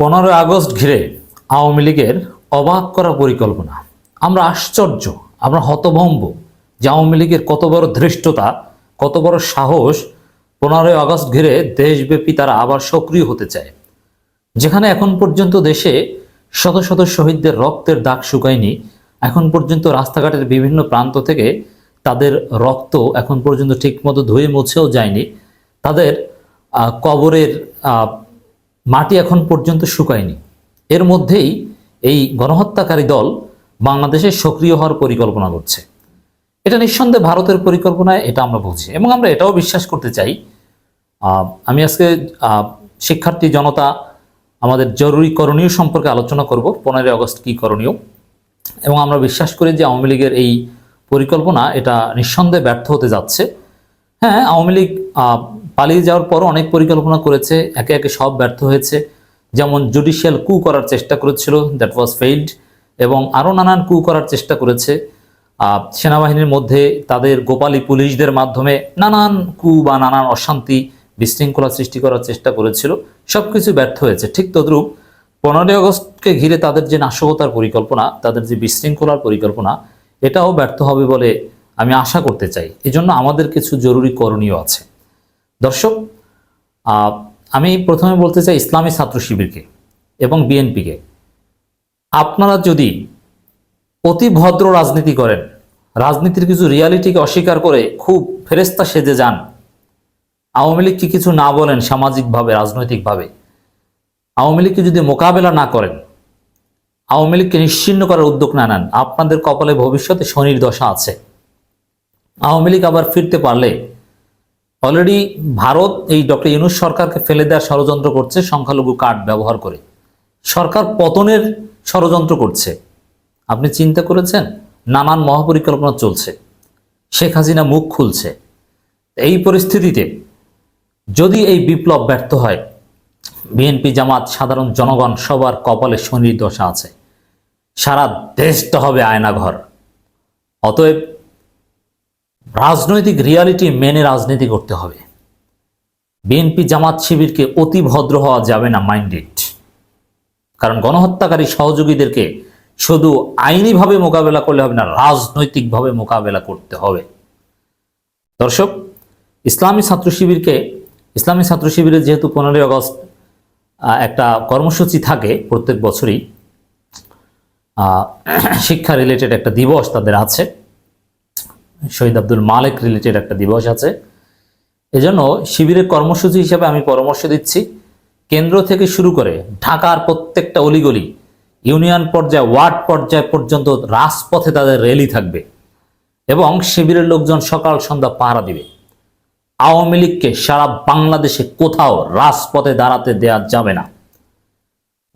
পনেরোই আগস্ট ঘিরে আওয়ামী লীগের অবাক করা পরিকল্পনা। আমরা আশ্চর্য, আমরা হতভম্ব যে আওয়ামী লীগের কত বড় ধৃষ্টতা, কত বড় সাহস পনেরোই আগস্ট ঘিরে দেশব্যাপী তারা আবার সক্রিয় হতে চায়। যেখানে এখন পর্যন্ত দেশে শত শত শহীদদের রক্তের দাগ শুকায়নি, এখন পর্যন্ত রাস্তাঘাটের বিভিন্ন প্রান্ত থেকে তাদের রক্ত এখন পর্যন্ত ঠিকমতো ধুয়ে মুছেও যায়নি। তাদের কবরের মাটি এখন পর্যন্ত শুকায়নি। এর মধ্যেই এই গণহত্যাকারী দল বাংলাদেশে সক্রিয় হওয়ার পরিকল্পনা করছে। এটা নিঃসন্দেহে ভারতের পরিকল্পনায় এটা আমরা বুঝি। এবং আমরা এটাও বিশ্বাস করতে চাই আমি আজকে শিক্ষার্থী জনতা আমাদের জরুরি করণীয় সম্পর্কে আলোচনা করব, পনেরোই আগস্ট কী করণীয়। এবং আমরা বিশ্বাস করি যে আওয়ামী লীগের এই পরিকল্পনা এটা নিঃসন্দেহে ব্যর্থ হতে যাচ্ছে। হ্যাঁ আওয়ামী লীগ পালিয়ে যাওয়ার পরও অনেক পরিকল্পনা করেছে, একে একে সব ব্যর্থ হয়েছে। যেমন জুডিশিয়াল কু করার চেষ্টা করেছিল দ্যাট ওয়াজ ফেইল্ড এবং আরও নানান কু করার চেষ্টা করেছে। সেনাবাহিনীর মধ্যে তাদের গোপালী পুলিশদের মাধ্যমে নানান কু বা নানান অশান্তি, বিশৃঙ্খলা সৃষ্টি করার চেষ্টা করেছিল। সব কিছু ব্যর্থ হয়েছে। ঠিক তদ্রূপ পনেরোই আগস্টকে ঘিরে তাদের যে নাশকতার পরিকল্পনা, তাদের যে বিশৃঙ্খলার পরিকল্পনা, এটাও ব্যর্থ হবে বলে আমি আশা করতে চাই। এজন্য আমাদের কিছু জরুরি করণীয় আছে। দর্শক আমি প্রথমে বলতে চাই ইসলামী ছাত্র শিবিরকে এবং বিএনপিকে। আপনারা যদি অতি ভদ্র রাজনীতি করেন, রাজনীতির কিছু রিয়ালিটিকে অস্বীকার করে খুব ফেরেস্তা সেজে যান, আওয়ামী লীগকে কিছু না বলেন সামাজিকভাবে, রাজনৈতিকভাবে? আওয়ামী লীগকে যদি মোকাবেলা না করেন, আওয়ামী লীগকে নিশ্চিন্ন করার উদ্যোগ না নেন, আপনাদের কপালে ভবিষ্যতে শনির দশা আছে। আওয়ামী লীগ আবার ফিরতে পারলে অলরেডি ভারত এই ডক্টর ইউনুস সরকারকে ফেলে দেওয়ার ষড়যন্ত্র করছে, সংখ্যালঘু কার্ড ব্যবহার করে। সরকার পতনের ষড়যন্ত্র করছে। আপনি চিন্তা করেছেন? নানান মহাপরিকল্পনা চলছে। শেখ হাসিনা মুখ খুলছে। এই পরিস্থিতিতে যদি এই বিপ্লব ব্যর্থ হয় বিএনপি জামাত, সাধারণ জনগণ সবার কপালে শনির দশা আছে। সারা দেশটা হবে আয়নাঘর। অতএব রাজনৈতিক রিয়ালিটি মেনে রাজনীতি করতে হবে। বিএনপি জামাত শিবিরকে অতি ভদ্র হওয়া যাবে না মাইন্ডেড কারণ গণহত্যাকারী সহযোগীদেরকে শুধু আইনিভাবে মোকাবেলা করলে হবে না, রাজনৈতিকভাবে মোকাবেলা করতে হবে। দর্শক, ইসলামী ছাত্র শিবিরকে, ইসলামী ছাত্র শিবিরের যেহেতু পনেরোই আগস্ট একটা কর্মসূচি থাকে প্রত্যেক বছরই শিক্ষা রিলেটেড একটা দিবস তাদের আছে। শহীদ আব্দুল মালিক রিলেটেড একটা দিবস আছে। এজন্য শিবিরের কর্মসূচি হিসেবে আমি পরামর্শ দিচ্ছি, কেন্দ্র থেকে শুরু করে ঢাকার প্রত্যেকটা অলিগলি, ইউনিয়ন পর্যায়ে, ওয়ার্ড পর্যায় পর্যন্ত রাজপথে তাদের র্যালি থাকবে এবং শিবিরের লোকজন সকাল সন্ধ্যা পাহারা দিবে। আওয়ামী লীগকে সারা বাংলাদেশে কোথাও রাজপথে দাঁড়াতে দেয়া যাবে না।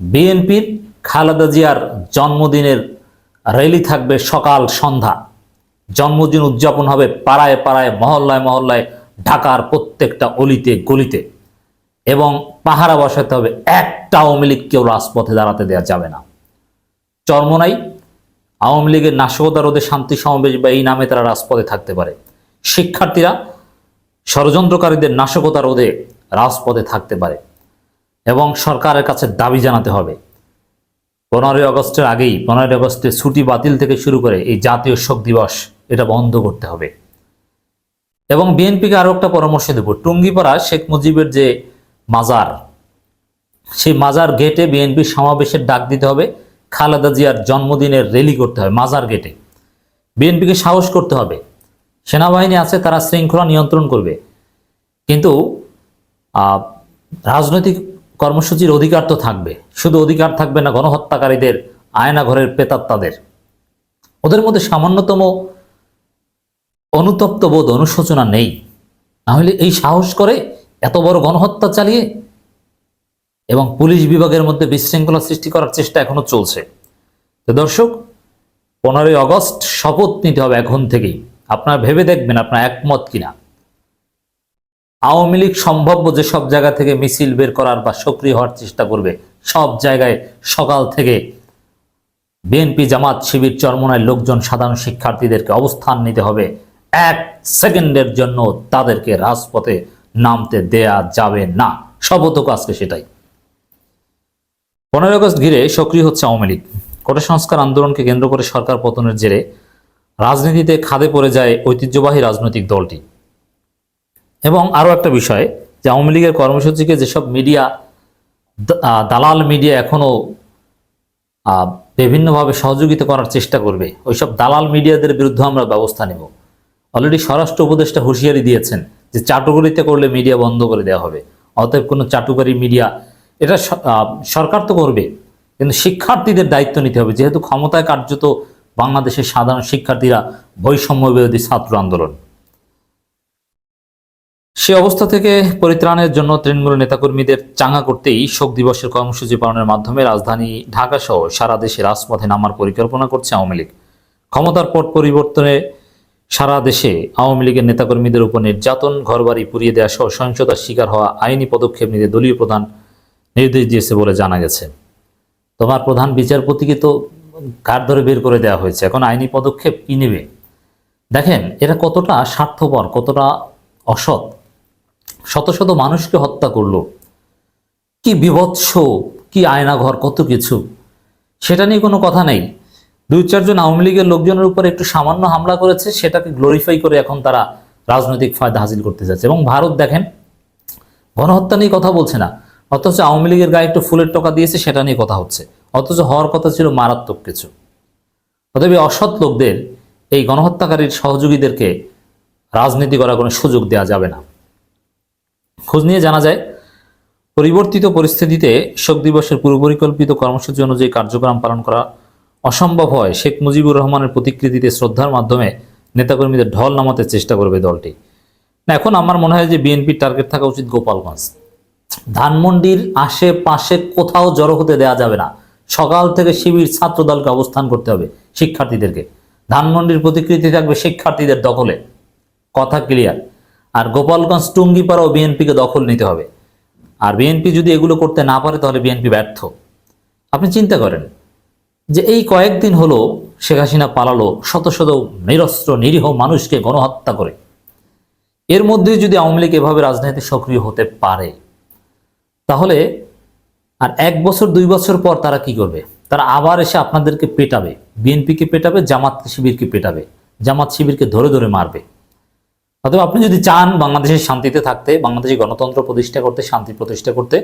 বিএনপির খালেদা জিয়ার জন্মদিনের র্যালি থাকবে সকাল সন্ধ্যা। জন্মদিন উদযাপন হবে পাড়ায় পাড়ায়, মহল্লায় মহল্লায়, ঢাকার প্রত্যেকটা অলিতে, গলিতে। এবং পাহারা বসাতে হবে, একটা আওয়ামী লীগকেও রাজপথে দাঁড়াতে দেওয়া যাবে না। চরমনাই আওয়ামী লীগের নাশকতা রোধে শান্তি সমাবেশ বা এই নামে তারা রাজপথে থাকতে পারে। শিক্ষার্থীরা ষড়যন্ত্রকারীদের নাশকতা রোধে রাজপথে থাকতে পারে এবং সরকারের কাছে দাবি জানাতে হবে। পনেরোই আগস্টের আগেই, পনেরোই আগস্টে ছুটি বাতিল থেকে শুরু করে এই জাতীয় শোক দিবস এটা বন্ধ করতে হবে। এবং বিএনপিকে আরও একটা পরামর্শ দেব। টুঙ্গিপাড়া শেখ মুজিবের যে মাজার, সেই মাজার গেটে বিএনপির সমাবেশের ডাক দিতে হবে। খালেদা জিয়ার জন্মদিনের র্যালি করতে হবে মাজার গেটে। বিএনপিকে সাহস করতে হবে। সেনাবাহিনী আছে, তারা শৃঙ্খলা নিয়ন্ত্রণ করবে। কিন্তু রাজনৈতিক কর্মসূচির অধিকার তো থাকবে। শুধু অধিকার থাকবে না, গণহত্যাকারীদের আয়না ঘরের প্রেতাত্মাদের ওদের মধ্যে সামান্যতম অনুতপ্ত বোধ অনুশোচনা নেই। নাহলে এই সাহস করে এত বড় গণহত্যা চালিয়ে এবং পুলিশ বিভাগের মধ্যে বিশৃঙ্খলা সৃষ্টি করার চেষ্টা এখনও চলছে। তো দর্শক, পনেরোই আগস্ট শপথ নিতে হবে এখন থেকেই। আপনারা ভেবে দেখবেন আপনার একমত কিনা। আওয়ামী লীগ সম্ভাব্য যে সব জায়গা থেকে মিছিল বের করার বা সক্রিয় হওয়ার চেষ্টা করবে, সব জায়গায় সকাল থেকে বিএনপি জামাত শিবির চরমনায় লোকজন সাধারণ শিক্ষার্থীদেরকে অবস্থান নিতে হবে। এক সেকেন্ডের জন্য তাদেরকে রাজপথে নামতে দেয়া যাবে না। শপথক আজকে সেটাই। পনেরোই আগস্ট ঘিরে সক্রিয় হচ্ছে আওয়ামী লীগ। কোটা সংস্কার আন্দোলনকে কেন্দ্র করে সরকার পতনের জেরে রাজনীতিতে খাদে পড়ে যায় ঐতিহ্যবাহী রাজনৈতিক দলটি। এবং আরও একটা বিষয় যে আওয়ামী লীগের কর্মসূচিকে যেসব মিডিয়া দালাল মিডিয়া এখনও বিভিন্নভাবে সহযোগিতা করার চেষ্টা করবে, ওইসব দালাল মিডিয়াদের বিরুদ্ধে আমরা ব্যবস্থা নেব। অলরেডি স্বরাষ্ট্র উপদেষ্টা হুঁশিয়ারি দিয়েছেন যে চাটুকারিতে করলে মিডিয়া বন্ধ করে দেওয়া হবে। অতএব কোনো চাটুকারি মিডিয়া এটা সরকার তো করবে, কিন্তু শিক্ষার্থীদের দায়িত্ব নিতে হবে। যেহেতু ক্ষমতায় কার্যত বাংলাদেশের সাধারণ শিক্ষার্থীরা বৈষম্য বিরোধী ছাত্র আন্দোলন। সে অবস্থা থেকে পরিত্রাণের জন্য তৃণমূল নেতাকর্মীদের চাঙ্গা করতেই শোক দিবসের কর্মসূচি পালনের মাধ্যমে রাজধানী ঢাকা সহ সারা দেশে রাজপথে নামার পরিকল্পনা করছে আওয়ামী লীগ। ক্ষমতার পট পরিবর্তনে সারা দেশে আওয়ামী লীগের নেতাকর্মীদের উপর নির্যাতন, ঘরবাড়ি পুড়িয়ে দেওয়া সহ সহিংসতার শিকার হওয়া আইনি পদক্ষেপ নিতে দলীয় প্রধান নির্দেশ দিয়েছে বলে জানা গেছে। তোমার প্রধান বিচারপতিকে তো কার ধরে বের করে দেওয়া হয়েছে। এখন আইনি পদক্ষেপ কি নেবে? দেখেন এটা কতটা স্বার্থপর, কতটা অসৎ। শত শত মানুষকে হত্যা করল। কি বিভৎস, কি আয়নাঘর, কত কিছু। সেটা নিয়ে কোনো কথা নেই। দুই চারজন আওয়ামী লীগের লোকজনের উপর একটু সামান্য হামলা করেছে, সেটাকে গ্লোরিফাই করে এখন তারা রাজনৈতিক ফায়দা হাসিল করতে যাচ্ছে। এবং ভারত দেখেন, গণহত্যা নিয়ে কথা বলছে না, অথচ আওয়ামী লীগের গায়ে একটু ফুলের টকা দিয়েছে, সেটা নিয়ে কথা হচ্ছে। অথচ হওয়ার কথা ছিল মারাত্মক কিছু। অতএব অসৎ লোকদের, এই গণহত্যাকারীর সহযোগীদেরকে রাজনীতি করার কোনো সুযোগ দেওয়া যাবে না। খোঁজ নিয়ে জানা যায়, পরিবর্তিত পরিস্থিতিতে শোক দিবসের পূর্বপরিকল্পিত কর্মসূচি অনুযায়ী কার্যক্রম পালন করা অসম্ভব হয় শেখ মুজিবুর রহমানের প্রতিকৃতিতে শ্রদ্ধার মাধ্যমে নেতাকর্মীদের ঢল নামাতে চেষ্টা করবে দলটি। না, এখন আমার মনে হয় যে বিএনপির টার্গেট থাকা উচিত গোপালগঞ্জ। ধানমন্ডির আশেপাশে কোথাও জড়ো হতে দেওয়া যাবে না। সকাল থেকে শিবির ছাত্র দলকে অবস্থান করতে হবে শিক্ষার্থীদেরকে। ধানমন্ডির প্রতিকৃতি থাকবে শিক্ষার্থীদের দখলে। কথা ক্লিয়ার আর গোপালগঞ্জ টুঙ্গিপাড়াও বিএনপিকে দখল নিতে হবে। আর বিএনপি যদি এগুলো করতে না পারে, তাহলে বিএনপি ব্যর্থ। আপনি চিন্তা করেন যে এই কয়েকদিন হলো শেখ হাসিনা পালালো শত শত নিরস্ত্র, নিরীহ মানুষকে গণহত্যা করে। এর মধ্যে যদি আওয়ামী লীগ এভাবে রাজনীতি সক্রিয় হতে পারে, তাহলে আর এক বছর, দুই বছর পর তারা কি করবে? তারা আবার এসে আপনাদেরকে পেটাবে, বিএনপিকে পেটাবে, জামাত শিবিরকে পেটাবে, জামাত শিবিরকে ধরে ধরে মারবে। অথবা আপনি যদি চান বাংলাদেশের শান্তিতে থাকতে, বাংলাদেশে গণতন্ত্র প্রতিষ্ঠা করতে, শান্তি প্রতিষ্ঠা করতে,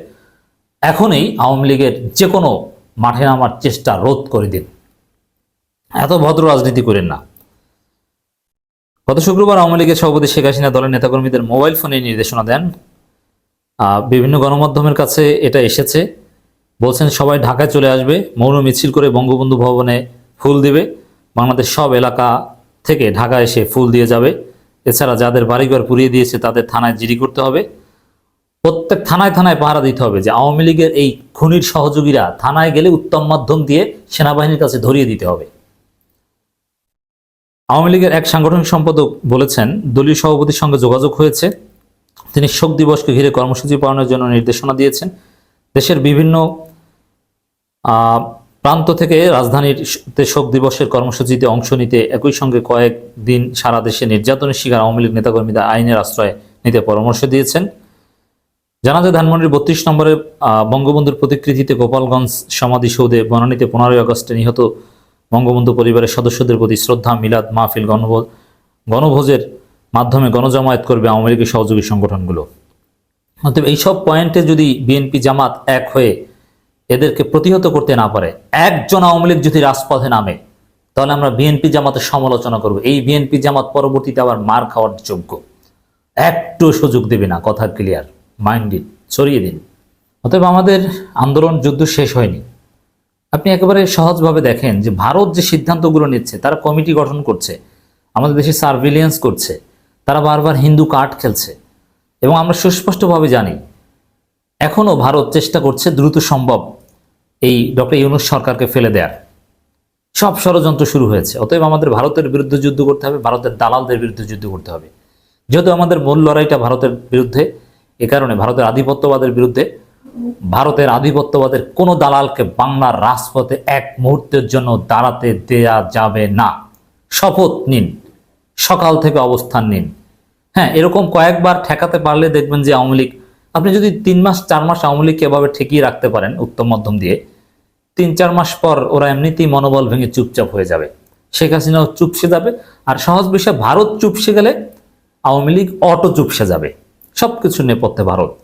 এখনই আওয়ামী লীগের যে কোনো মাঠে নামার চেষ্টা রোধ করে দিন। এত ভদ্র রাজনীতি করেন না। গত শুক্রবার আওয়ামী লীগের সভাপতি শেখ হাসিনা দলের নেতাকর্মীদের মোবাইল ফোনে নির্দেশনা দেন। বিভিন্ন গণমাধ্যমের কাছে এটা এসেছে। বলছেন, সবাই ঢাকায় চলে আসবে, মৌন মিছিল করে বঙ্গবন্ধু ভবনে ফুল দিবে। বাংলাদেশ সব এলাকা থেকে ঢাকা এসে ফুল দিয়ে যাবে। এছাড়া যাদের বাড়িঘর পুড়িয়ে দিয়েছে, তাদের থানায় জিডি করতে হবে। প্রত্যেক থানায় থানায় পাহারা দিতে হবে যে আওয়ামী লীগের এই খুনির সহযোগীরা থানায় গেলে উত্তম মাধ্যম দিয়ে সেনাবাহিনীর কাছে ধরিয়ে দিতে হবে। আওয়ামী লীগের এক সাংগঠনিক সম্পাদক বলেছেন, দলীয় সভাপতির সঙ্গে যোগাযোগ হয়েছে। তিনি শোক দিবসকে ঘিরে কর্মসূচি পালনের জন্য নির্দেশনা দিয়েছেন। দেশের বিভিন্ন প্রান্ত থেকে রাজধানীর শোক দিবসের কর্মসূচিতে অংশ নিতে একই সঙ্গে কয়েকদিন সারা দেশে নির্যাতনের শিকার আওয়ামী লীগ নেতাকর্মীদের আইনের আশ্রয় নিতে পরামর্শ দিয়েছেন। জানা যায়, ধানমন্ডির বত্রিশ নম্বরে বঙ্গবন্ধুর প্রতিকৃতিতে গোপালগঞ্জ সমাধিসৌধে বনানীতে পনেরোই আগস্টে নিহত বঙ্গবন্ধু পরিবারের সদস্যদের প্রতি শ্রদ্ধা, মিলাদ, মাহফিল গণভোজ গণভোজের মাধ্যমে গণজামায়াত করবে আওয়ামী লীগের সহযোগী সংগঠনগুলো। অতএব এইসব পয়েন্টে যদি বিএনপি জামাত এক হয়ে এদেরকে প্রতিহত করতে না পারে, একজন আওয়ামী লীগ যদি রাজপথে নামে, তাহলে আমরা বিএনপি জামাতের সমালোচনা করব। এই বিএনপি জামাত পরবর্তীতে আবার মার খাওয়ার যোগ্য। একটু সুযোগ দেবে না, কথা ক্লিয়ার মাইন্ডেড ছড়িয়ে দিন। অতএব আমাদের আন্দোলন, যুদ্ধ শেষ হয়নি। আপনি একেবারে সহজভাবে দেখেন যে ভারত যে সিদ্ধান্তগুলো নিচ্ছে, তারা কমিটি গঠন করছে, আমাদের দেশে সার্ভিলিয়েন্স করছে, তারা বারবার হিন্দু কার্ড খেলছে, এবং আমরা সুস্পষ্টভাবে জানি, এখনও ভারত চেষ্টা করছে দ্রুত সম্ভব এই ডক্টর ইউনুস সরকারকে ফেলে দেয়ার। সব ষড়যন্ত্র শুরু হয়েছে। অতএব আমাদের ভারতের বিরুদ্ধে যুদ্ধ করতে হবে, ভারতের দালালদের বিরুদ্ধে যুদ্ধ করতে হবে। যেহেতু আমাদের মূল লড়াইটা ভারতের বিরুদ্ধে এ কারণে ভারতের আধিপত্যবাদের বিরুদ্ধে ভারতের আধিপত্যবাদের কোনো দালালকে বাংলার রাজপথে এক মুহূর্তের জন্য দাঁড়াতে দেয়া যাবে না। শপথ নিন, সকাল থেকে অবস্থান নিন। হ্যাঁ এরকম কয়েকবার ঠেকাতে পারলে দেখবেন যে আওয়ামী লীগ, আপনি যদি তিন মাস, চার মাস আওয়ামী লীগকে এভাবে ঠেকিয়ে রাখতে পারেন উত্তম মাধ্যম দিয়ে, তিন, চার মাস পর ওরা এমনিতেই মনোবল ভেঙে চুপচাপ হয়ে যাবে। শেখ হাসিনাও চুপসে যাবে। আর সহজ বিষয়ে, ভারত চুপসে গেলে আওয়ামী লীগ অটো চুপসে যাবে। সব কিছু নেপথ্যে ভারত